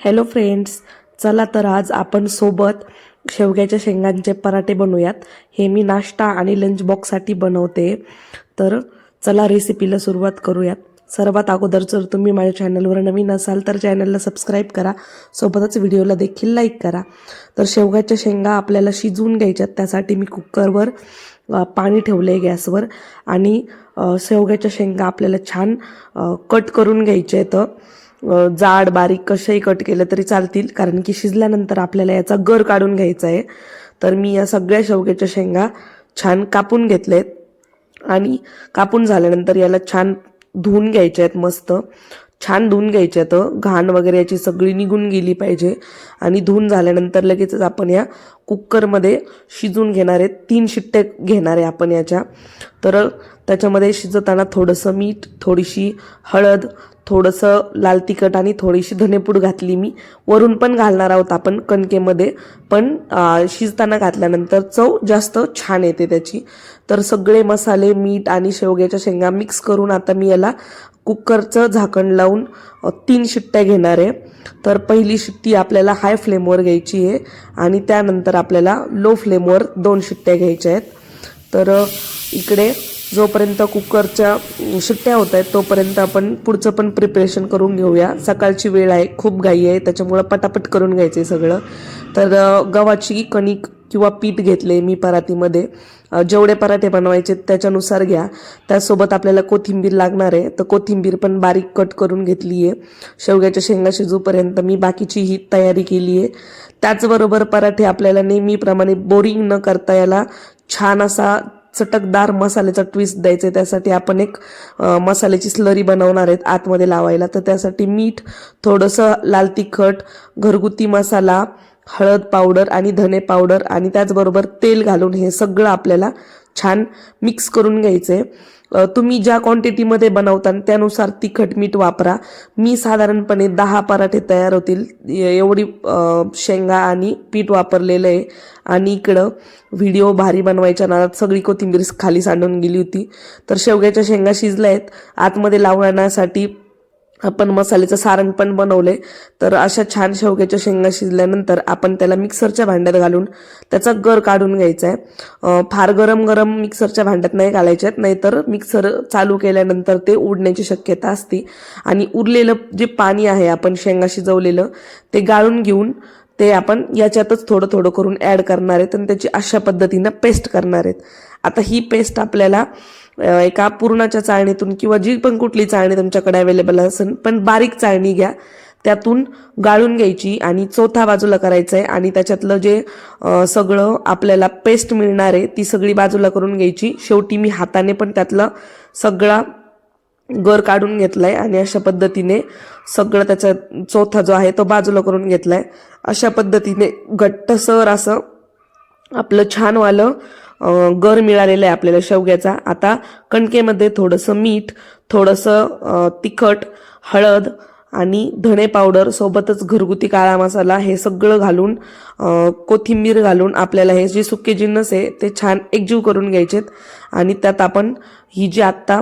Hello friends चला तर आज आपण सोबत शेवग्याच्या शेंगांचे पराठे बनवूयात. हे मी नाश्ता आणि लंच बॉक्ससाठी बनवते. तर चला रेसिपीला सुरुवात करूयात. सर्वात अगोदर जर तुम्ही माझ्या चॅनलवर नवीन असाल तर चॅनलला सबस्क्राईब करा. सोबतच व्हिडिओला देखील लाईक करा. तर शेवग्याच्या शेंगा आपल्याला शिजवून घ्यायच्यात त्यासाठी मी कुकरवर पाणी ठेवलं आहे गॅसवर. आणि शेवग्याच्या शेंगा आपल्याला छान कट करून घ्यायच्या आहेत. जाड बारीक कसेही कट केलं तरी चालतील. कारण की शिजल्यानंतर आपल्याला याचा गर काढून घ्यायचा आहे. तर मी या सगळ्या शेवग्याच्या शेंगा छान कापून घेतल्या आहेत आणि कापून झाल्यानंतर याला छान धुवून घ्यायच्या आहेत मस्त. छान धुवून घ्यायच्या तर घाण वगैरे याची सगळी निघून गेली पाहिजे. आणि धुवून झाल्यानंतर लगेचच आपण या कुकरमध्ये शिजून घेणार आहे तीन शिट्टे घेणार आहे आपण याच्या. तर त्याच्यामध्ये शिजताना थोडंसं मीठ थोडीशी हळद थोडंसं लाल तिखट आणि थोडीशी धनेपूड घातली मी. वरून पण घालणार आहोत आपण कणकेमध्ये पण शिजताना घातल्यानंतर चव जास्त छान येते त्याची. तर सगळे मसाले मीठ आणि शेवग्याच्या शेंगा मिक्स करून आता मी याला कुकरचं झाकण लावून तीन शिट्ट्या घेणार आहे. तर पहिली शिट्टी आपल्याला हाय फ्लेमवर घ्यायची आहे आणि त्यानंतर आपल्याला लो फ्लेमवर दोन शिट्ट्या घ्यायच्या आहेत. तर इकडे जोपर्यंत कुकरच्या शिट्ट्या होत आहेत तोपर्यंत आपण पुढचं पण प्रिपरेशन करून घेऊया. सकाळची वेळ आहे खूप घाई आहे त्याच्यामुळं पटापट करून घ्यायचं आहे सगळं. तर गव्हाची कणिक किंवा पीठ घेतले मी परातीमध्ये. जेवढे पराठे बनवायचे त्याच्यानुसार घ्या. त्यासोबत आपल्याला कोथिंबीर लागणार आहे. तर कोथिंबीर पण बारीक कट करून घेतली आहे शेवग्याच्या शेंगा शिजूपर्यंत मी बाकीची ही तयारी केली आहे त्याचबरोबर पराठे आपल्याला नेहमीप्रमाणे बोरिंग न करता याला छान असा चटकदार मसाल्याचा ट्विस्ट द्यायचा आहे. त्यासाठी आपण एक मसाल्याची स्लरी बनवणार आहेत आतमध्ये लावायला. तर त्यासाठी मीठ थोडंसं लाल तिखट घरगुती मसाला हळद पावडर आणि धने पावडर आणि त्याचबरोबर तेल घालून हे सगळं आपल्याला छान मिक्स करून घ्यायचं आहे तुम्ही ज्या क्वांटिटीमध्ये बनवता त्यानुसार तिखट मीठ वापरा. मी साधारणपणे दहा पराठे तयार होतील. एवढी शेंगा आणि पीठ वापरलेलं आहे आणि इकडं व्हिडिओ भारी बनवायच्या नादात सगळी कोथिंबीर खाली सांडून गेली होती. तर शेवग्याच्या शेंगा शिजल्या आहेत. आतमध्ये लावण्यासाठी आपण मसाल्याचं सारण पण बनवले तर अशा छान शेवग्याच्या शेंगा शिजल्यानंतर आपण त्याला मिक्सरच्या भांड्यात घालून त्याचा गर काढून घ्यायचा आहे फार गरम गरम मिक्सरच्या भांड्यात नाही घालायचे आहेत नाहीतर मिक्सर चालू केल्यानंतर ते उडण्याची शक्यता असते. आणि उरलेलं जे पाणी आहे आपण शेंगा शिजवलेलं ते गाळून घेऊन ते आपण याच्यातच थोडं थोडं करून ॲड करणार आहेत आणि त्याची अशा पद्धतीनं पेस्ट करणार आहेत. आता ही पेस्ट आपल्याला एका पूर्णाच्या चाळणीतून किंवा जी पण कुठली चाळणी तुमच्याकडे अवेलेबल असेल पण बारीक चाळणी घ्या. त्यातून गाळून घ्यायची आणि चौथा बाजूला करायचं आहे आणि त्याच्यातलं जे सगळं आपल्याला पेस्ट मिळणार आहे ती सगळी बाजूला करून घ्यायची. शेवटी मी हाताने पण त्यातलं सगळा गर काढून घेतलाय आणि अशा पद्धतीने सगळं त्याचा चौथा जो आहे तो बाजूला करून घेतलाय. अशा पद्धतीने घट्टसर असं आपलं छानवालं गर मिळालेलं आहे आपल्याला शेवग्याचा. आता कणकेमध्ये थोडंसं मीठ थोडंसं तिखट हळद आणि धणे पावडर सोबतच घरगुती काळा मसाला हे सगळं घालून कोथिंबीर घालून आपल्याला हे जे सुके जिन्नस आहे ते छान एकजीव करून घ्यायचेत. आणि त्यात आपण ही जी आत्ता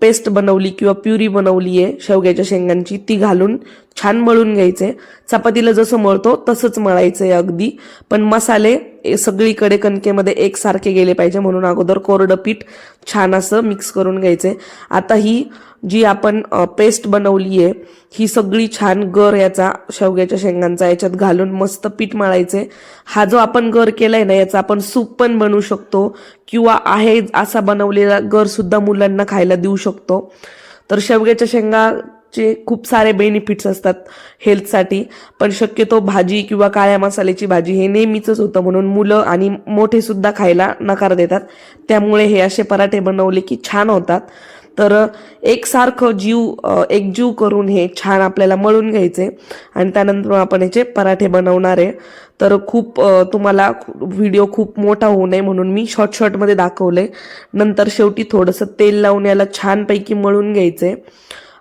पेस्ट बनवली किंवा प्युरी बनवली आहे शेवग्याच्या शेंगांची ती घालून छान मळून घ्यायचे. चपातीला जसं मळतो तसंच मळायचं आहे अगदी. पण मसाले सगळीकडे कणकेमध्ये एकसारखे गेले पाहिजे म्हणून अगोदर कोरडं पीठ छान असं मिक्स करून घ्यायचे. आता ही जी आपण पेस्ट बनवली आहे ही सगळी छान गर याचा शेवग्याच्या शेंगांचा याच्यात घालून मस्त पीठ मळायचे. हा जो आपण गर केलाय ना याचा आपण सूप पण बनवू शकतो. किंवा आहे असा बनवलेला गर सुद्धा मुलांना खायला देऊ शकतो. तर शेवग्याच्या शेंगाचे खूप सारे बेनिफिट्स असतात हेल्थसाठी पण शक्यतो भाजी किंवा काळ्या मसाल्याची भाजी हे नेहमीच होतं म्हणून मुलं आणि मोठे सुद्धा खायला नकार देतात. त्यामुळे हे असे पराठे बनवले की छान होतात. तर एकसारखं जीव एकजीव करून हे छान आपल्याला मळून घ्यायचे आणि त्यानंतर आपण याचे पराठे बनवणार आहे. तर खूप तुम्हाला व्हिडिओ खूप मोठा होऊ नये म्हणून मी शॉर्ट शॉर्टमध्ये दाखवले. नंतर शेवटी थोडंसं तेल लावून याला छानपैकी मळून घ्यायचे.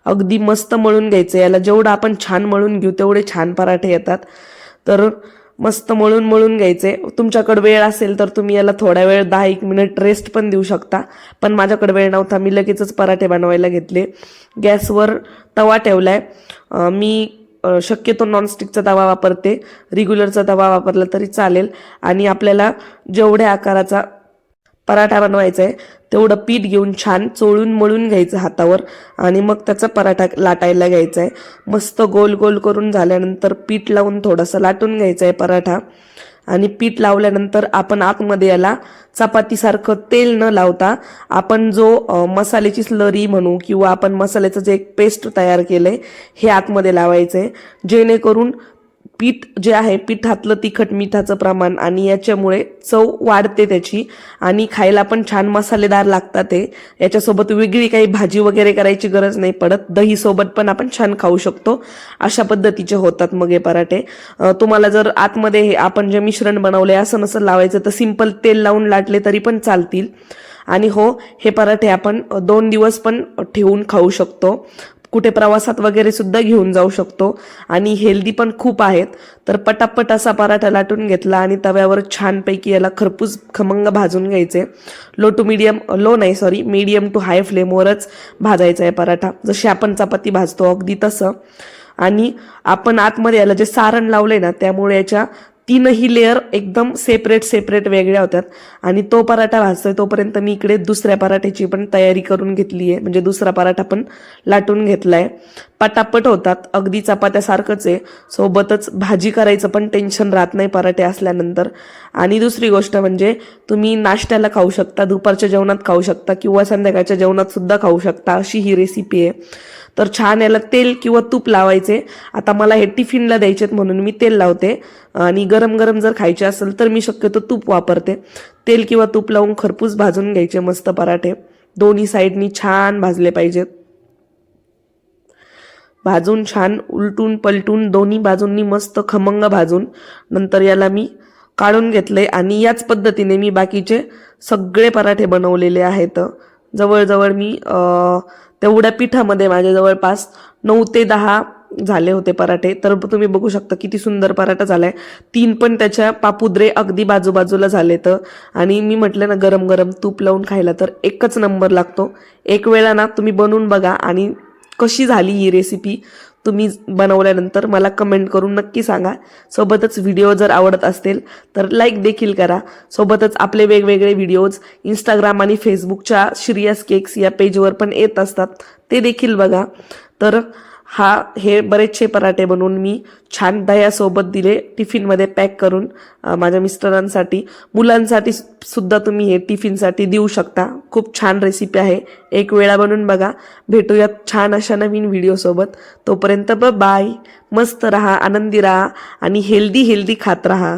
अगदी मस्त मळून घ्यायचे. याला जेवढं आपण छान मळून घेऊ तेवढे छान पराठे येतात. तर मस्त मळून मळून घ्यायचे. तुमच्याकडे वेळ असेल तर तुम्ही याला थोडा वेळ दहा एक मिनिट रेस्ट पण देऊ शकता. पण माझ्याकडे वेळ नव्हता मी लगेचच पराठे बनवायला घेतले. गॅसवर तवा ठेवलाय. आहे मी शक्यतो नॉनस्टिकचा तवा वापरते. रेग्युलरचा तवा वापरला तरी चालेल. आणि आपल्याला जेवढ्या आकाराचा पराठा बनवायचा आहे तेवढं पीठ घेऊन छान चोळून मळून घ्यायचं हातावर आणि मग त्याचा पराठा लाटायला घ्यायचा आहे मस्त गोल गोल करून झाल्यानंतर पीठ लावून थोडंसं लाटून घ्यायचं आहे पराठा. आणि पीठ लावल्यानंतर आपण आतमध्ये याला चपातीसारखं तेल न लावता आपण जो मसाल्याची स्लरी म्हणू किंवा आपण मसाल्याचं जे एक पेस्ट तयार केलं आहे हे आतमध्ये लावायचं आहे जेणेकरून पीठ जे आहे पिठातलं तिखट मिठाचं प्रमाण आणि याच्यामुळे चव वाढते त्याची. आणि खायला पण छान मसालेदार लागतात ते. याच्यासोबत वेगळी काही भाजी वगैरे करायची गरज नाही पडत. दही सोबत पण आपण छान खाऊ शकतो. अशा पद्धतीचे होतात मग हे पराठे. तुम्हाला जर आतमध्ये हे आपण जे मिश्रण बनवले असं नसं लावायचं तर सिंपल तेल लावून लाटले तरी पण चालतील. आणि हो हे पराठे आपण दोन दिवस पण ठेवून खाऊ शकतो. कुठे प्रवासात वगैरे सुद्धा घेऊन जाऊ शकतो. आणि हेल्दी पण खूप आहेत. तर पटापट असा पराठा लाटून घेतला आणि तव्यावर छानपैकी याला खरपूस खमंग भाजून घ्यायचे. लो टू मीडियम लो नाही सॉरी मीडियम टू हाय फ्लेमवरच भाजायचा आहे पराठा. जशी आपण चपाती भाजतो अगदी तसं. आणि आपण आतमध्ये याला जे सारण लावले ना त्यामुळे याच्या तीनही लेअर एकदम सेपरेट सेपरेट वेगळ्या होत्यात. आणि तो पराठा भाजतोय तोपर्यंत मी इकडे दुसऱ्या पराठ्याची पण तयारी करून घेतली आहे. म्हणजे दुसरा पराठा पण लाटून घेतलाय. पटापट होतात अगदी चपात्यासारखंच आहे. सोबतच भाजी करायचं पण टेन्शन राहत नाही पराठे असल्यानंतर. आणि दुसरी गोष्ट म्हणजे तुम्ही नाश्त्याला खाऊ शकता दुपारच्या जेवणात खाऊ शकता किंवा संध्याकाळच्या जेवणात सुद्धा खाऊ शकता अशी ही रेसिपी आहे. तर छान याला तेल किंवा तूप लावायचे. आता मला हे टिफिनला द्यायचेत म्हणून मी तेल लावते. आणि गरम गरम जर खायचे असेल तर मी शक्यतो तूप वापरते. तेल किंवा तूप लावून खरपूस भाजून घ्यायचे मस्त पराठे. दोन्ही साईडनी छान भाजले पाहिजेत. भाजून छान उलटून पलटून दोन्ही बाजूंनी मस्त खमंग भाजून नंतर याला मी काढून घेतले आणि याच पद्धतीने मी बाकीचे सगळे पराठे बनवलेले आहेत. जवळजवळ मी तेवढ्या पिठामध्ये माझ्या जवळपास नऊ ते दहा झाले होते पराठे. तर तुम्ही बघू शकता किती सुंदर पराठा झालाय. तीन पण त्याच्या पापुद्रे अगदी बाजूबाजूला झाले तर आणि मी म्हटलं ना गरम गरम तूप लावून खायला तर एकच नंबर लागतो. एक वेळा ना तुम्ही बनवून बघा आणि कशी झाली ही रेसिपी तुम्ही बनवल्यानंतर मला कमेंट करून नक्की सांगा. सोबतच व्हिडिओ जर आवडत असतील तर लाईक देखील करा. सोबतच आपले वेगवेगळे व्हिडिओज इंस्टाग्राम आणि फेसबुकच्या श्रियस केक्स या पेजवर पण येत असतात. ते देखील बघा. तर हा हे बरेचसे पराठे बनवून मी छान दह्यासोबत दिले टिफिनमध्ये पॅक करून माझ्या मिस्टरांसाठी. मुलांसाठी सु- सुद्धा तुम्ही हे टिफिनसाठी देऊ शकता. खूप छान रेसिपी आहे. एक वेळा बनवून बघा. भेटूयात छान अशा नवीन व्हिडिओसोबत. तोपर्यंत ब बाय. मस्त राहा आनंदी राहा आणि हेल्दी हेल्दी खात राहा.